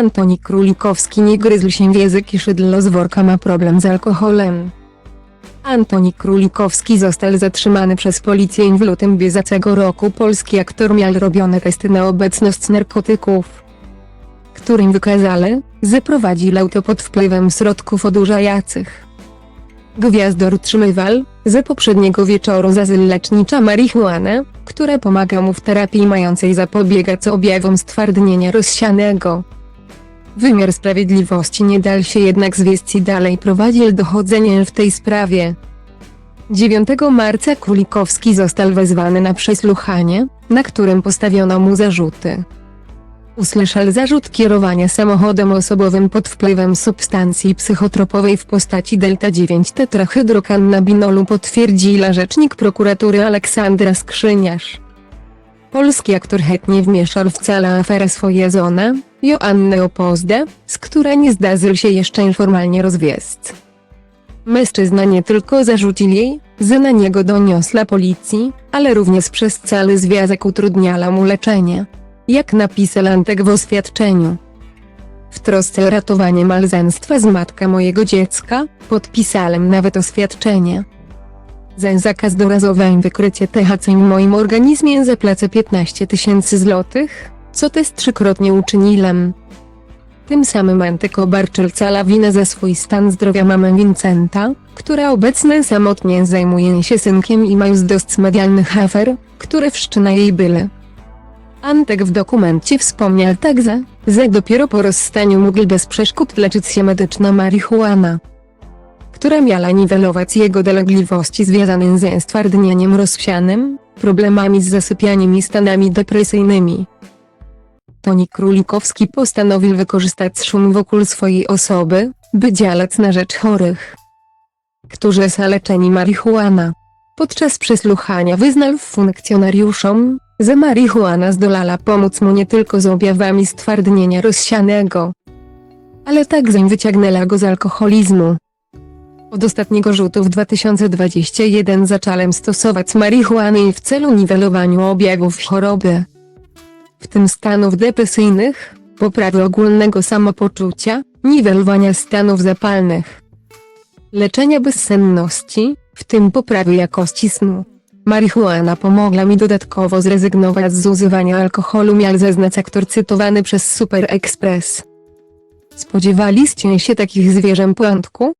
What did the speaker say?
Antoni Królikowski nie gryzł się w język i szydlo z worka ma problem z alkoholem. Antoni Królikowski został zatrzymany przez policję w lutym bieżącego roku. Polski aktor miał robione testy na obecność narkotyków, którym wykazali, że prowadził auto pod wpływem środków odurzających. Gwiazdor utrzymywał, że poprzedniego wieczoru zażył lecznicza marihuanę, która pomaga mu w terapii mającej zapobiegać objawom stwardnienia rozsianego. Wymiar sprawiedliwości nie dal się jednak zwieść i dalej prowadził dochodzenie w tej sprawie. 9 marca Królikowski został wezwany na przesłuchanie, na którym postawiono mu zarzuty. Usłyszał zarzut kierowania samochodem osobowym pod wpływem substancji psychotropowej w postaci delta-9 tetrahydrokannabinolu potwierdziła rzecznik prokuratury Aleksandra Skrzyniarz. Polski aktor chętnie wmieszał w całą aferę swoje żonę, Joannę Opozdę, z której nie zdarzył się jeszcze formalnie rozwieść. Mężczyzna nie tylko zarzucił jej, że na niego doniosła policji, ale również przez cały związek utrudniała mu leczenie. Jak napisał Antek w oświadczeniu. W trosce o ratowanie małżeństwa z matka mojego dziecka, podpisałem nawet oświadczenie. Za zakaz dorazowe wykrycie THC w moim organizmie zapłacę 15 tysięcy złotych, co też trzykrotnie uczyniłem. Tym samym Antek obarczył cała winę za swój stan zdrowia mamy Vincenta, która obecnie samotnie zajmuje się synkiem i ma już dość medialnych afer, które wszczyna jej byle. Antek w dokumencie wspomniał także, że dopiero po rozstaniu mógł bez przeszkód leczyć się medyczna marihuana, która miała niwelować jego dolegliwości związane ze stwardnieniem rozsianym, problemami z zasypianiem i stanami depresyjnymi. Toni Królikowski postanowił wykorzystać szum wokół swojej osoby, by działać na rzecz chorych, którzy są leczeni marihuana. Podczas przesłuchania wyznał funkcjonariuszom, że marihuana zdolała pomóc mu nie tylko z objawami stwardnienia rozsianego, ale także wyciągnęła go z alkoholizmu. Od ostatniego rzutu w 2021 zacząłem stosować marihuanę w celu niwelowania objawów choroby, w tym stanów depresyjnych, poprawy ogólnego samopoczucia, niwelowania stanów zapalnych, leczenia bezsenności, w tym poprawy jakości snu. Marihuana pomogła mi dodatkowo zrezygnować z używania alkoholu miał zeznać aktor cytowany przez Super Express. Spodziewaliście się takich zwierzęt pojątku?